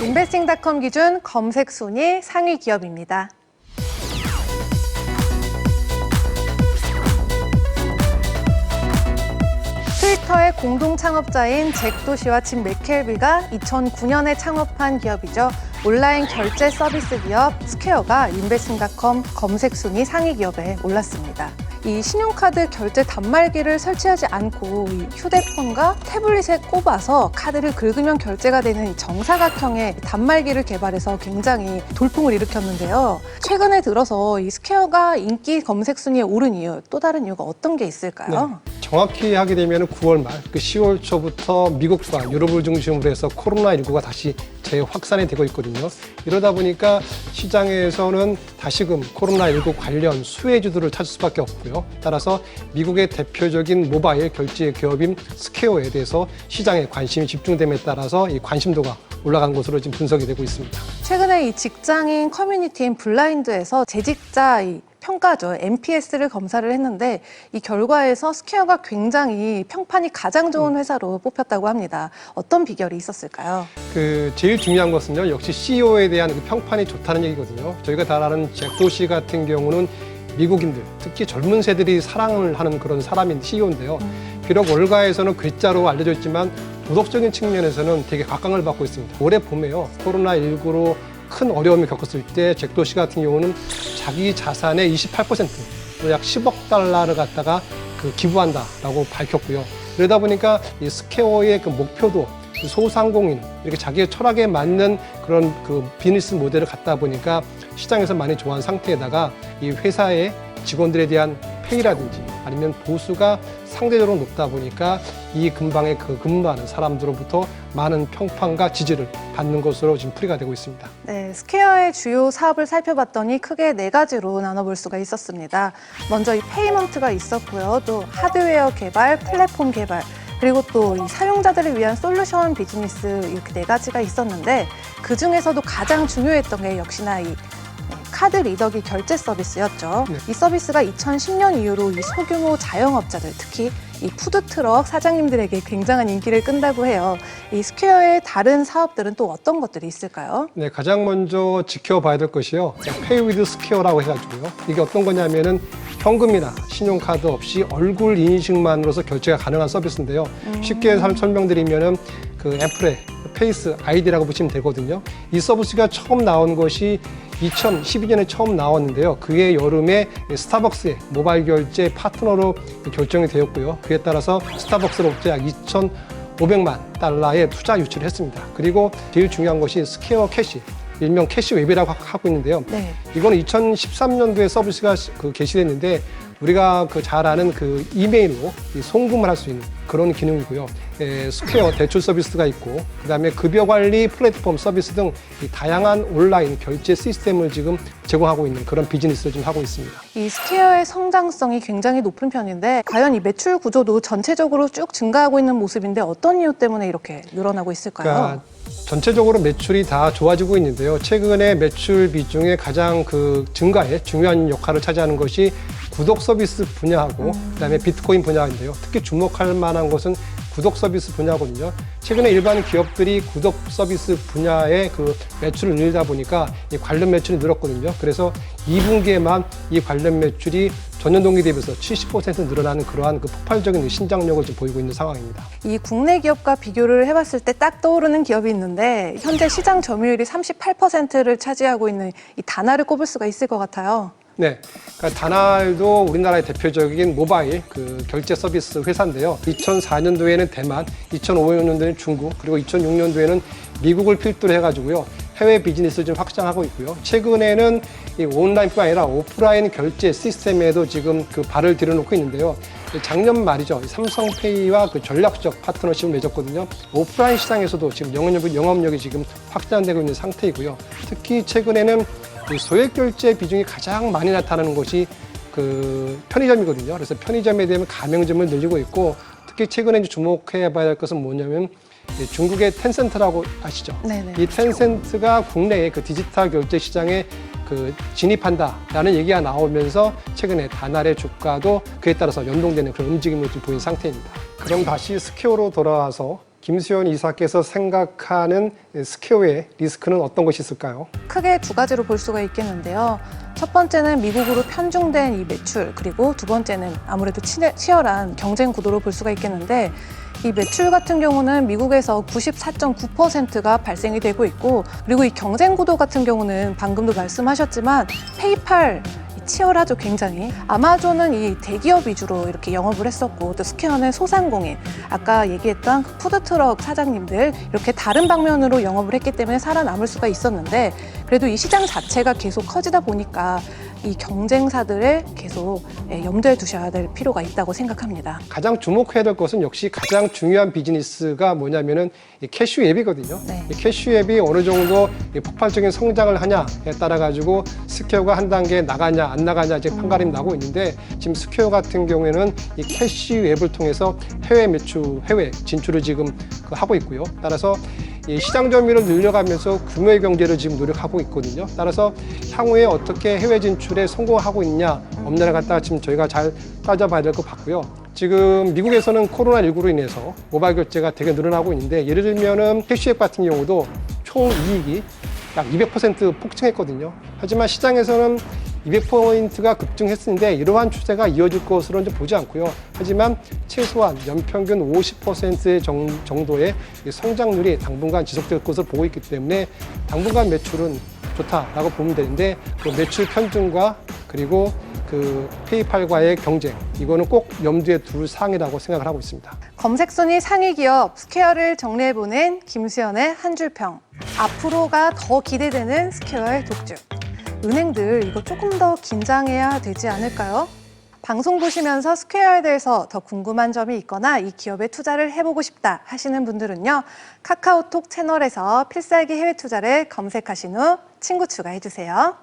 인베스팅닷컴 기준 검색 순위 상위 기업입니다. 트위터의 공동 창업자인 잭 도시와 진 맥켈비가 2009년에 창업한 기업이죠. 온라인 결제 서비스 기업 스퀘어가 인베스팅닷컴 검색 순위 상위 기업에 올랐습니다. 이 신용카드 결제 단말기를 설치하지 않고 이 휴대폰과 태블릿에 꼽아서 카드를 긁으면 결제가 되는 이 정사각형의 단말기를 개발해서 굉장히 돌풍을 일으켰는데요. 최근에 들어서 이 스퀘어가 인기 검색 순위에 오른 이유 또 다른 이유가 어떤 게 있을까요? 정확히 하게 되면 9월 말, 그 10월 초부터 미국과 유럽을 중심으로 해서 코로나19가 다시 재확산이 되고 있거든요. 이러다 보니까 시장에서는 다시금 코로나19 관련 수혜주들을 찾을 수밖에 없고요. 따라서 미국의 대표적인 모바일 결제 기업인 스퀘어에 대해서 시장에 관심이 집중됨에 따라서 이 관심도가 올라간 것으로 지금 분석이 되고 있습니다. 최근에 이 직장인 커뮤니티인 블라인드에서 재직자 이 평가죠. NPS를 검사를 했는데 이 결과에서 스퀘어가 굉장히 평판이 가장 좋은 회사로 뽑혔다고 합니다. 어떤 비결이 있었을까요? 그 제일 중요한 것은요 역시 CEO에 대한 그 평판이 좋다는 얘기거든요. 저희가 다 아는 잭도시 같은 경우는 미국인들 특히 젊은 세들이 사랑을 하는 그런 사람인 CEO인데요. 비록 월가에서는 괴짜로 알려져 있지만 도덕적인 측면에서는 되게 각광을 받고 있습니다. 올해 봄에요 코로나 19로 큰 어려움을 겪었을 때 잭도시 같은 경우는 자기 자산의 28%, 약 10억 달러를 갖다가 그 기부한다라고 밝혔고요. 그러다 보니까 이 스퀘어의 그 목표도 이 소상공인 이렇게 자기의 철학에 맞는 그런 그 비즈니스 모델을 갖다 보니까 시장에서 많이 좋아한 상태에다가 이 회사의 직원들에 대한 페이라든지 아니면 보수가 상대적으로 높다 보니까 이 근방에 그 근무하는 사람들로부터 많은 평판과 지지를 받는 것으로 지금 풀이가 되고 있습니다. 네, 스퀘어의 주요 사업을 살펴봤더니 크게 네 가지로 나눠볼 수가 있었습니다. 먼저 이 페이먼트가 있었고요. 또 하드웨어 개발, 플랫폼 개발, 그리고 또 이 사용자들을 위한 솔루션 비즈니스 이렇게 네 가지가 있었는데 그 중에서도 가장 중요했던 게 역시나 이 네, 카드 리더기 결제 서비스였죠. 네. 이 서비스가 2010년 이후로 이 소규모 자영업자들 특히 이 푸드트럭 사장님들에게 굉장한 인기를 끈다고 해요. 이 스퀘어의 다른 사업들은 또 어떤 것들이 있을까요? 네, 가장 먼저 지켜봐야 될 것이요. 페이 위드 스퀘어라고 해가지고요. 이게 어떤 거냐면은 현금이나 신용카드 없이 얼굴 인식만으로서 결제가 가능한 서비스인데요. 쉽게 설- 설명드리면은 그 애플의 페이스 아이디라고 보시면 되거든요. 이 서비스가 처음 나온 것이 2012년에 처음 나왔는데요. 그해 여름에 스타벅스의 모바일 결제 파트너로 결정이 되었고요. 그에 따라서 스타벅스로부터 약 2,500만 달러의 투자 유치를 했습니다. 그리고 제일 중요한 것이 스퀘어 캐시, 일명 캐시 웹이라고 하고 있는데요. 네. 이거는 2013년도에 서비스가 시- 그 개시됐는데 우리가 그 잘 아는 그 이메일로 이 송금을 할 수 있는 그런 기능이고요. 에, 스퀘어 대출 서비스가 있고 그다음에 급여 관리 플랫폼 서비스 등이 다양한 온라인 결제 시스템을 지금 제공하고 있는 그런 비즈니스를 지금 하고 있습니다. 이 스퀘어의 성장성이 굉장히 높은 편인데 과연 이 매출 구조도 전체적으로 쭉 증가하고 있는 모습인데 어떤 이유 때문에 이렇게 늘어나고 있을까요? 그러니까 전체적으로 매출이 다 좋아지고 있는데요. 최근에 매출 비중에 가장 그 증가에 중요한 역할을 차지하는 것이 구독 서비스 분야하고 그다음에 비트코인 분야인데요. 특히 주목할 만한 것은 구독 서비스 분야거든요. 최근에 일반 기업들이 구독 서비스 분야의 그 매출을 늘리다 보니까 이 관련 매출이 늘었거든요. 그래서 2분기에만 이 관련 매출이 전년 동기 대비해서 70% 늘어나는 그러한 그 폭발적인 신장력을 지금 보이고 있는 상황입니다. 이 국내 기업과 비교를 해봤을 때 딱 떠오르는 기업이 있는데 현재 시장 점유율이 38%를 차지하고 있는 이 다나를 꼽을 수가 있을 것 같아요. 네, 그러니까 다날도 우리나라의 대표적인 모바일 그 결제 서비스 회사인데요. 2004년도에는 대만, 2005년도에는 중국, 그리고 2006년도에는 미국을 필두로 해가지고요. 해외 비즈니스를 좀 확장하고 있고요. 최근에는 이 온라인뿐 아니라 오프라인 결제 시스템에도 지금 그 발을 들여놓고 있는데요. 작년 말이죠. 이 삼성페이와 그 전략적 파트너십을 맺었거든요. 오프라인 시장에서도 지금 영업력이, 영업력이 지금 확장되고 있는 상태이고요. 특히 최근에는 이 소액 결제 비중이 가장 많이 나타나는 것이 그 편의점이거든요. 그래서 편의점에 대한 가맹점을 늘리고 있고 특히 최근에 이제 주목해 봐야 할 것은 뭐냐면 이 중국의 텐센트라고 아시죠? 네네. 이 텐센트가 국내의 그 디지털 결제 시장에 그 진입한다라는 얘기가 나오면서 최근에 다날의 주가도 그에 따라서 연동되는 그런 움직임을 좀 보인 상태입니다. 그럼 다시 스퀘어로 돌아와서 김수현 이사께서 생각하는 스퀘어의 리스크는 어떤 것이 있을까요? 크게 두 가지로 볼 수가 있겠는데요. 첫 번째는 미국으로 편중된 이 매출, 그리고 두 번째는 아무래도 치- 치열한 경쟁 구도로 볼 수가 있겠는데 이 매출 같은 경우는 미국에서 94.9%가 발생이 되고 있고 그리고 이 경쟁 구도 같은 경우는 방금도 말씀하셨지만 페이팔 이 치열하죠 굉장히 아마존은 이 대기업 위주로 이렇게 영업을 했었고 또 스퀘어는 소상공인. 아까 얘기했던 그 푸드트럭 사장님들 이렇게 다른 방면으로 영업을 했기 때문에 살아남을 수가 있었는데 그래도 이 시장 자체가 계속 커지다 보니까 이 경쟁사들을 계속 예, 염두에 두셔야 될 필요가 있다고 생각합니다. 가장 주목해야 될 것은 역시 가장 중요한 비즈니스가 뭐냐면은 이 캐슈 앱이거든요. 네. 이 캐슈 앱이 어느 정도 이 폭발적인 성장을 하냐에 따라 가지고 스퀘어가 한 단계 나가냐 안 나가냐 이제 판가름 나고 있는데 지금 스퀘어 같은 경우에는 이 캐슈 앱을 통해서 해외 매출, 해외 진출을 지금 그 하고 있고요. 따라서 이 시장 점유율을 늘려가면서 규모의 경제를 지금 노력하고 있거든요. 따라서 향후에 어떻게 해외 진출에 성공하고 있냐 없냐를 갖다가 지금 저희가 잘 따져봐야 될 것 같고요. 지금 미국에서는 코로나19로 인해서 모바일 결제가 되게 늘어나고 있는데 예를 들면은 캐시앱 같은 경우도 총 이익이 약 200% 폭증했거든요. 하지만 시장에서는 200포인트가 급증했는데 이러한 추세가 이어질 것으로는 좀 보지 않고요. 하지만 최소한 연평균 50% 정, 정도의 이 성장률이 당분간 지속될 것으로 보고 있기 때문에 당분간 매출은 좋다라고 보면 되는데 그 매출 편중과 그리고 그 페이팔과의 경쟁 이거는 꼭 염두에 둘 사항이라고 생각을 하고 있습니다. 검색 순위 상위 기업 스퀘어를 정리해 보는 김수현의 한 줄 평. 앞으로가 더 기대되는 스퀘어의 독주. 은행들 이거 조금 더 긴장해야 되지 않을까요? 방송 보시면서 스퀘어에 대해서 더 궁금한 점이 있거나 이 기업에 투자를 해보고 싶다 하시는 분들은요. 카카오톡 채널에서 필살기 해외 투자를 검색하신 후 친구 추가해주세요.